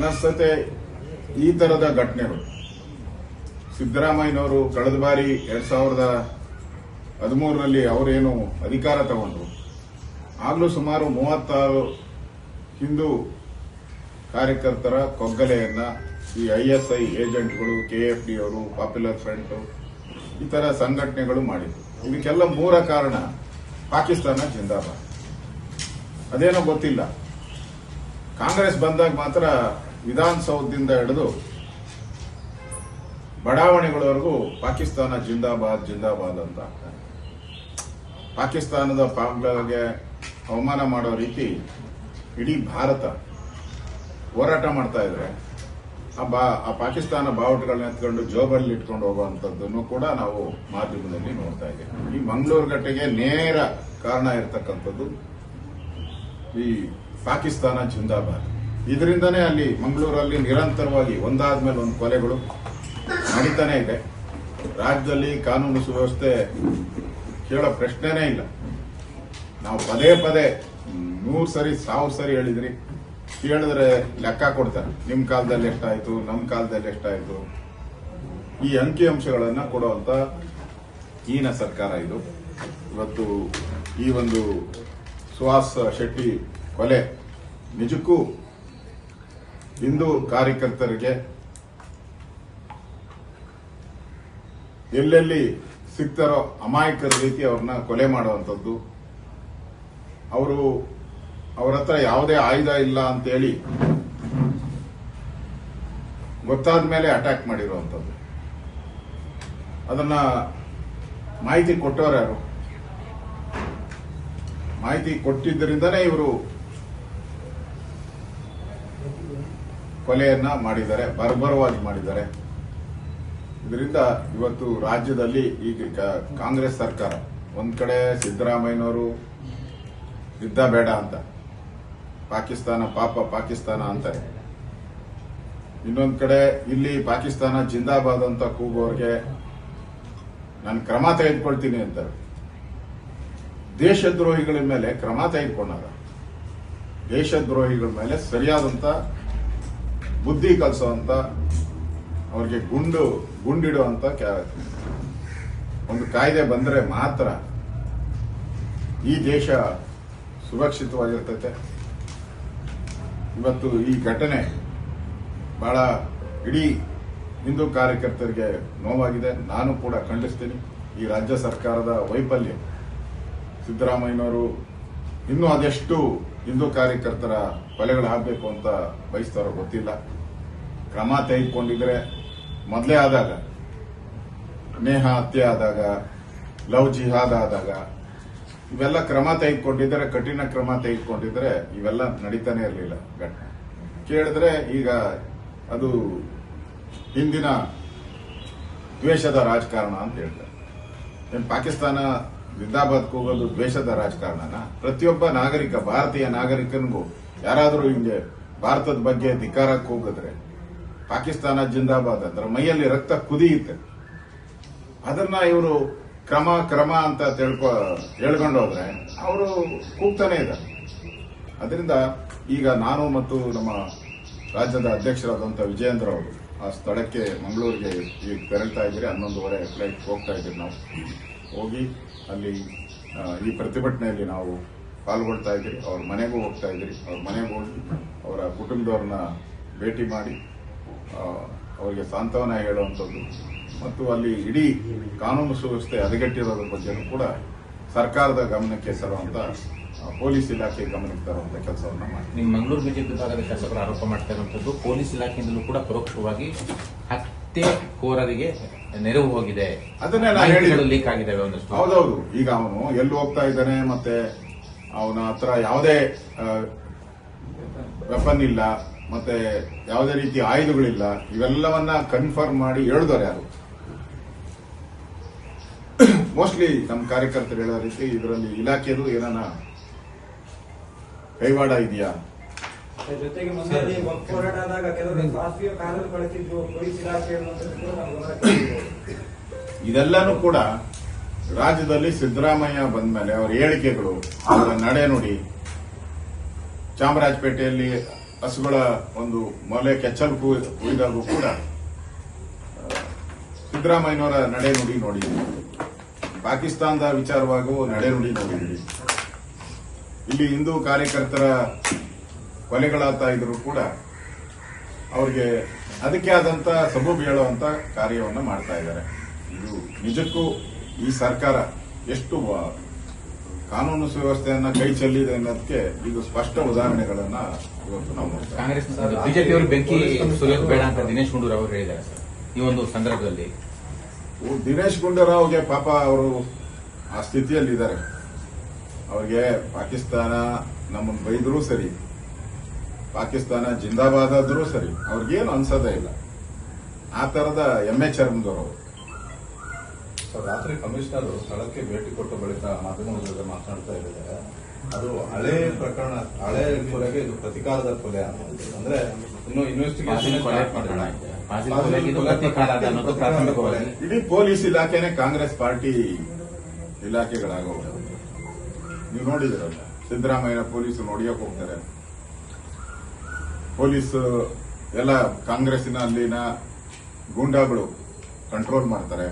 ನನ್ನನ್ನಿಸ್ತತೆ ಈ ತರದ ಘಟನೆಗಳು. ಸಿದ್ದರಾಮಯ್ಯನವರು ಕಳೆದ ಬಾರಿ ಎರಡ್ ಸಾವಿರದ ಹದಿಮೂರರಲ್ಲಿ ಅವರೇನು ಅಧಿಕಾರ ತಗೊಂಡ್ರು. ಆಗಲೂ ಸುಮಾರು ಮೂವತ್ತಾರು ಹಿಂದೂ ಕಾರ್ಯಕರ್ತರ ಕೊಗ್ಗಲೆಯನ್ನ ಈ ಐಎಸ್ಐ ಏಜೆಂಟ್ಗಳು ಕೆಎಫ್ಡಿ ಅವರು ಪಾಪ್ಯುಲರ್ ಫ್ರಂಟ್ ಈ ತರ ಸಂಘಟನೆಗಳು ಮಾಡಿದ್ರು. ಇದಕ್ಕೆಲ್ಲ ಮೂಲ ಕಾರಣ ಪಾಕಿಸ್ತಾನ ಜಿಂದಾಬಾದ್. ಅದೇನೋ ಗೊತ್ತಿಲ್ಲ. ಕಾಂಗ್ರೆಸ್ ಬಂದಾಗ ಮಾತ್ರ ವಿಧಾನಸೌಧದಿಂದ ಹಿಡಿದು ಬಡಾವಣೆಗಳವರೆಗೂ ಪಾಕಿಸ್ತಾನ ಜಿಂದಾಬಾದ್ ಜಿಂದಾಬಾದ್ ಅಂತ ಆಗ್ತಾರೆ ಪಾಕಿಸ್ತಾನದ ಪಾಕ್ಗಳಿಗೆ ಅವಮಾನ ಮಾಡೋ ರೀತಿ ಇಡೀ ಭಾರತ ಹೋರಾಟ ಮಾಡ್ತಾ ಇದ್ರೆ, ಆ ಬಾ, ಆ ಪಾಕಿಸ್ತಾನ ಬಾವುಟಗಳನ್ನ ಎತ್ಕೊಂಡು ಜೋಬಲ್ಲಿ ಇಟ್ಕೊಂಡು ಹೋಗುವಂಥದ್ದನ್ನು ಕೂಡ ನಾವು ಮಾಧ್ಯಮದಲ್ಲಿ ನೋಡ್ತಾ ಇದ್ದೀವಿ. ಈ ಮಂಗಳೂರು ಘಟ್ಟೆಗೆ ನೇರ ಕಾರಣ ಇರತಕ್ಕಂಥದ್ದು ಈ ಪಾಕಿಸ್ತಾನ ಜಿಂದಾಬಾದ್. ಇದರಿಂದನೇ ಅಲ್ಲಿ ಮಂಗಳೂರಲ್ಲಿ ನಿರಂತರವಾಗಿ ಒಂದಾದ್ಮೇಲೆ ಒಂದು ಕೊಲೆಗಳು ನಡೀತಾನೆ ಇದೆ. ರಾಜ್ಯದಲ್ಲಿ ಕಾನೂನು ಸುವ್ಯವಸ್ಥೆ ಕೇಳೋ ಪ್ರಶ್ನೆನೇ ಇಲ್ಲ. ನಾವು ಪದೇ ಪದೇ ನೂರು ಸರಿ, ಸಾವಿರ ಸರಿ ಹೇಳಿದ್ರಿ. ಕೇಳಿದ್ರೆ ಲೆಕ್ಕ ಕೊಡ್ತಾರೆ. ನಿಮ್ಮ ಕಾಲದಲ್ಲಿ ಎಷ್ಟಾಯಿತು ನಮ್ಮ ಕಾಲದಲ್ಲಿ ಎಷ್ಟಾಯಿತು? ಈ ಅಂಕಿ ಕೊಡುವಂಥ ಈನ ಸರ್ಕಾರ ಇದು. ಇವತ್ತು ಈ ಒಂದು ಸುಹಾಸ್ ಶೆಟ್ಟಿ ಕೊಲೆ ನಿಜಕ್ಕೂ ಹಿಂದೂ ಕಾರ್ಯಕರ್ತರಿಗೆ ಎಲ್ಲೆಲ್ಲಿ ಸಿಗ್ತಾರೋ ಅಮಾಯಕರ ರೀತಿ ಅವ್ರನ್ನ ಕೊಲೆ ಮಾಡುವಂಥದ್ದು. ಅವರು ಅವರ ಹತ್ರ ಯಾವುದೇ ಆಯುಧ ಇಲ್ಲ ಅಂತೇಳಿ ಗೊತ್ತಾದ ಮೇಲೆ ಅಟ್ಯಾಕ್ ಮಾಡಿರುವಂಥದ್ದು. ಅದನ್ನ ಮಾಹಿತಿ ಕೊಟ್ಟವರು ಯಾರು? ಮಾಹಿತಿ ಕೊಟ್ಟಿದ್ದರಿಂದನೇ ಇವರು ಕೊಲೆಯನ್ನ ಮಾಡಿದ್ದಾರೆ, ಬರ್ಬರವಾಗಿ ಮಾಡಿದ್ದಾರೆ. ಇದರಿಂದ ಇವತ್ತು ರಾಜ್ಯದಲ್ಲಿ ಈಗ ಕಾಂಗ್ರೆಸ್ ಸರ್ಕಾರ, ಒಂದ್ ಕಡೆ ಸಿದ್ದರಾಮಯ್ಯನವರು ಯುದ್ಧ ಬೇಡ ಅಂತ, ಪಾಕಿಸ್ತಾನ ಪಾಪ ಪಾಕಿಸ್ತಾನ ಅಂತಾರೆ. ಇನ್ನೊಂದ್ ಕಡೆ ಇಲ್ಲಿ ಪಾಕಿಸ್ತಾನ ಜಿಂದಾಬಾದ್ ಅಂತ ಕೂಗೋರ್ಗೆ ನಾನು ಕ್ರಮ ತೆಗೆದುಕೊಳ್ತೀನಿ ಅಂತಾರೆ. ದೇಶದ್ರೋಹಿಗಳ ಮೇಲೆ ಕ್ರಮ ತೆಗೆದುಕೊಂಡಾಗ, ದೇಶದ್ರೋಹಿಗಳ ಮೇಲೆ ಸರಿಯಾದಂತ ಬುದ್ಧಿ ಕಲಿಸುವಂತ ಅವ್ರಿಗೆ ಗುಂಡು, ಗುಂಡಿಡುವಂತ ಕ್ಯಾ- ಒಂದು ಕಾಯ್ದೆ ಬಂದ್ರೆ ಮಾತ್ರ ಈ ದೇಶ ಸುರಕ್ಷಿತವಾಗಿರ್ತೈತೆ. ಇವತ್ತು ಈ ಘಟನೆ ಬಹಳ ಇಡೀ ಹಿಂದೂ ಕಾರ್ಯಕರ್ತರಿಗೆ ನೋವಾಗಿದೆ. ನಾನು ಕೂಡ ಖಂಡಿಸ್ತೀನಿ. ಈ ರಾಜ್ಯ ಸರ್ಕಾರದ ವೈಫಲ್ಯ. ಸಿದ್ದರಾಮಯ್ಯನವರು ಇನ್ನೂ ಅದೆಷ್ಟು ಹಿಂದೂ ಕಾರ್ಯಕರ್ತರ ಕೊಲೆಗಳಾಗಬೇಕು ಅಂತ ಬಯಸ್ತಾರೋ ಗೊತ್ತಿಲ್ಲ. ಕ್ರಮ ತೆಗೆದುಕೊಂಡಿದ್ರೆ ಮೊದಲೇ ಆದಾಗ, ನೇಹ ಹತ್ಯೆ ಆದಾಗ, ಲವ್ ಜಿಹಾದ್ ಆದಾಗ, ಇವೆಲ್ಲ ಕ್ರಮ ತೆಗೆದುಕೊಂಡಿದ್ರೆ ಕಠಿಣ ಕ್ರಮ ತೆಗೆದುಕೊಂಡಿದ್ರೆ ಇವೆಲ್ಲ ನಡೀತಾನೆ ಇರಲಿಲ್ಲ ಘಟನೆ. ಕೇಳಿದ್ರೆ ಈಗ ಅದು ಹಿಂದಿನ ದ್ವೇಷದ ರಾಜಕಾರಣ ಅಂತ ಹೇಳ್ತಾರೆ. ಏನ್ ಪಾಕಿಸ್ತಾನ ಜಿಂದಾಬಾದ್ ಹೋಗೋದು ದ್ವೇಷದ ರಾಜಕಾರಣನ? ಪ್ರತಿಯೊಬ್ಬ ನಾಗರಿಕ, ಭಾರತೀಯ ನಾಗರಿಕನಿಗೂ ಯಾರಾದರೂ ಹಿಂಗೆ ಭಾರತದ ಬಗ್ಗೆ ಧಿಕ್ಕಾರಕ್ಕೆ ಹೋಗಿದ್ರೆ ಪಾಕಿಸ್ತಾನ ಜಿಂದಾಬಾದ್ ಅಂದ್ರ ಮೈಯಲ್ಲಿ ರಕ್ತ ಕುದಿಯುತ್ತೆ ಅದನ್ನ ಇವರು ಕ್ರಮ ಕ್ರಮ ಅಂತ ತಿಳ್ಕೊ, ಹೇಳ್ಕೊಂಡೋದ್ರೆ ಅವರು ಕೂಗ್ತಾನೆ ಇದ್ದಾರೆ. ಅದರಿಂದ ಈಗ ನಾನು ಮತ್ತು ನಮ್ಮ ರಾಜ್ಯದ ಅಧ್ಯಕ್ಷರಾದಂಥ ವಿಜಯೇಂದ್ರ ಅವರು ಆ ಸ್ಥಳಕ್ಕೆ ಮಂಗಳೂರಿಗೆ ಈಗ ತೆರಳ್ತಾ ಇದ್ದೀರಿ. ಹನ್ನೊಂದುವರೆ ಫ್ಲೈಟ್ ಹೋಗ್ತಾ ಇದ್ದೀರಿ ನಾವು. ಹೋಗಿ ಅಲ್ಲಿ ಈ ಪ್ರತಿಭಟನೆಯಲ್ಲಿ ನಾವು ಪಾಲ್ಗೊಳ್ತಾ ಇದ್ದೀರಿ. ಅವ್ರ ಮನೆಗೂ ಹೋಗ್ತಾ ಇದ್ದೀರಿ. ಅವ್ರ ಮನೆಗೆ ಹೋಗಿ ಅವರ ಕುಟುಂಬದವ್ರನ್ನ ಭೇಟಿ ಮಾಡಿ ಅವರಿಗೆ ಸಾಂತ್ವನ ಹೇಳುವಂಥದ್ದು. ಮತ್ತು ಅಲ್ಲಿ ಇಡೀ ಕಾನೂನು ಸುವ್ಯವಸ್ಥೆ ಹದಗೆಟ್ಟಿರೋದ್ರ ಬಗ್ಗೆನೂ ಕೂಡ ಸರ್ಕಾರದ ಗಮನಕ್ಕೆ ತರುವಂತ ಆ, ಪೊಲೀಸ್ ಇಲಾಖೆ ಗಮನಕ್ಕೆ ತರುವಂತ ಕೆಲಸವನ್ನ ಮಾಡಿ ನಿಮ್ಮ ಮಂಗಳೂರು ಬಿಜೆಪಿ ಭಾಗದ ಶಾಸಕರು ಆರೋಪ ಮಾಡ್ತಾ ಇರುವಂತದ್ದು ಪೊಲೀಸ್ ಇಲಾಖೆಯಿಂದಲೂ ಕೂಡ ಪರೋಕ್ಷವಾಗಿ ಹತ್ಯೆ ಕೋರರಿಗೆ ನೆರವು ಹೋಗಿದೆ. ಅದನ್ನೇ ನಾನು ಹೇಳಿದ್ದು. ಲೀಕ್ ಆಗಿದ್ದಾವೆ ಒಂದಷ್ಟು. ಹೌದೌದು. ಈಗ ಅವನು ಎಲ್ಲಿ ಹೋಗ್ತಾ ಇದ್ದಾನೆ ಮತ್ತೆ ಅವನ ಹತ್ರ ಯಾವುದೇ ವೆಪನ್ ಇಲ್ಲ. ಮತ್ತೆ ಯಾವುದೇ ರೀತಿ ಆಯುಧಗಳಿಲ್ಲ ಇವೆಲ್ಲವನ್ನ ಕನ್ಫರ್ಮ್ ಮಾಡಿ ಹೇಳಿದವರು ಯಾರು ಮೋಸ್ಟ್ಲಿ ನಮ್ಮ ಕಾರ್ಯಕರ್ತರು ಹೇಳೋ ರೀತಿ ಇದರಲ್ಲಿ ಇಲಾಖೆದು ಏನಾನ ಕೈವಾಡ ಇದೆಯಾ ಜೊತೆಗೆ ಕೆಲವರು ಕಾನೂನು ಬಳಸಿದ್ದು ಪೊಲೀಸ್ ಇಲಾಖೆ. ಇದೆಲ್ಲನೂ ಕೂಡ ರಾಜ್ಯದಲ್ಲಿ ಸಿದ್ದರಾಮಯ್ಯ ಬಂದ ಮೇಲೆ ಅವರ ಹೇಳಿಕೆಗಳು ಅವರ ನಡೆ ನೋಡಿ ಚಾಮರಾಜಪೇಟೆಯಲ್ಲಿ ಹಸುಗಳ ಒಂದು ಮೊಲೆ ಕೆಚ್ಚಲು ಕುಯ್ದಾಗೂ ಕೂಡ ಸಿದ್ದರಾಮಯ್ಯನವರ ನಡೆ ನಡೆನುಡಿ ನೋಡಿ. ಪಾಕಿಸ್ತಾನದ ವಿಚಾರವಾಗೂ ನಡೆನುಡಿ ನೋಡಿ ಇಲ್ಲಿ ಹಿಂದೂ ಕಾರ್ಯಕರ್ತರ ಕೊಲೆಗಳಾಗ್ತಾ ಇದ್ರು ಕೂಡ ಅವ್ರಿಗೆ ಅದಕ್ಕೆ ಆದಂತ ಸಬೂಬು ಹೇಳುವಂತ ಕಾರ್ಯವನ್ನು ಮಾಡ್ತಾ ಇದ್ದಾರೆ. ಇದು ನಿಜಕ್ಕೂ ಈ ಸರ್ಕಾರ ಎಷ್ಟು ಕಾನೂನು ಸುವ್ಯವಸ್ಥೆಯನ್ನ ಕೈ ಚೆಲ್ಲಿದೆ ಅನ್ನೋದಕ್ಕೆ ಇದು ಸ್ಪಷ್ಟ ಉದಾಹರಣೆಗಳನ್ನ ಇವತ್ತು ನಾವು ಕಾಂಗ್ರೆಸ್ ಬಿಜೆಪಿ ಅವರು ಬೆಂಕಿ ಸುರಿಯೋದು ಬೇಡ ಅಂತ ದಿನೇಶ್ ಗುಂಡೂರಾವ್ ಅವರು ಹೇಳಿದ್ದಾರೆ ಸರ್ ಈ ಒಂದು ಸಂದರ್ಭದಲ್ಲಿ. ದಿನೇಶ್ ಗುಂಡೂರಾವ್ಗೆ ಪಾಪ ಅವರು ಆ ಸ್ಥಿತಿಯಲ್ಲಿದ್ದಾರೆ. ಅವ್ರಿಗೆ ಪಾಕಿಸ್ತಾನ ನಮ್ಮನ್ನು ಬೈದರೂ ಸರಿ ಪಾಕಿಸ್ತಾನ ಜಿಂದಾಬಾದ್ ಆದ್ರೂ ಸರಿ ಅವ್ರಿಗೇನು ಅನ್ಸೋದೇ ಇಲ್ಲ. ಆ ತರದ ಎಮ್ಮೆ ಚರ್ಮದವರು ಸೊ ರಾತ್ರಿ ಕಮಿಷನರ್ ಸ್ಥಳಕ್ಕೆ ಭೇಟಿ ಕೊಟ್ಟ ಬಳಿಕ ಮಾಧ್ಯಮಗಳ ಜೊತೆ ಮಾತನಾಡ್ತಾ ಇದ್ದಾರೆ. ಅದು ಹಳೆ ಪ್ರಕರಣ ಹಳೆ ಕೊಲೆಗೆ ಇದು ಪ್ರತಿಕಾರದ ಕೊಲೆ ಅನ್ನೋದು ಅಂದ್ರೆ ಇನ್ನು ಇನ್ವೆಸ್ಟಿಗೇಷನ್ ಇಡೀ ಪೊಲೀಸ್ ಇಲಾಖೆನೆ ಕಾಂಗ್ರೆಸ್ ಪಾರ್ಟಿ ಇಲಾಖೆಗಳಾಗೋದು ನೀವು ನೋಡಿದಿರಲ್ಲ ಸಿದ್ದರಾಮಯ್ಯ ಪೊಲೀಸ್ ನೋಡಿಯಕ್ ಹೋಗ್ತಾರೆ. ಪೊಲೀಸ್ ಎಲ್ಲ ಕಾಂಗ್ರೆಸ್ಸಿನ ಅಲ್ಲಿನ ಗೂಂಡಾಗಳು ಕಂಟ್ರೋಲ್ ಮಾಡ್ತಾರೆ.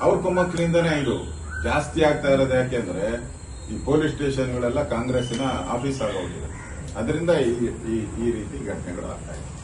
ಅವ್ರ ಕುಮ್ಮಕ್ಕಿನಿಂದನೇ ಇದು ಜಾಸ್ತಿ ಆಗ್ತಾ ಇರೋದು ಯಾಕೆಂದ್ರೆ ಈ ಪೊಲೀಸ್ ಸ್ಟೇಷನ್ಗಳೆಲ್ಲ ಕಾಂಗ್ರೆಸ್ಸಿನ ಆಫೀಸ್ ಆಗೋಗಿದೆ. ಅದರಿಂದ ಈ, ಈ- ಈ ರೀತಿ ಘಟನೆಗಳು ಆಗ್ತಾ ಇದೆ.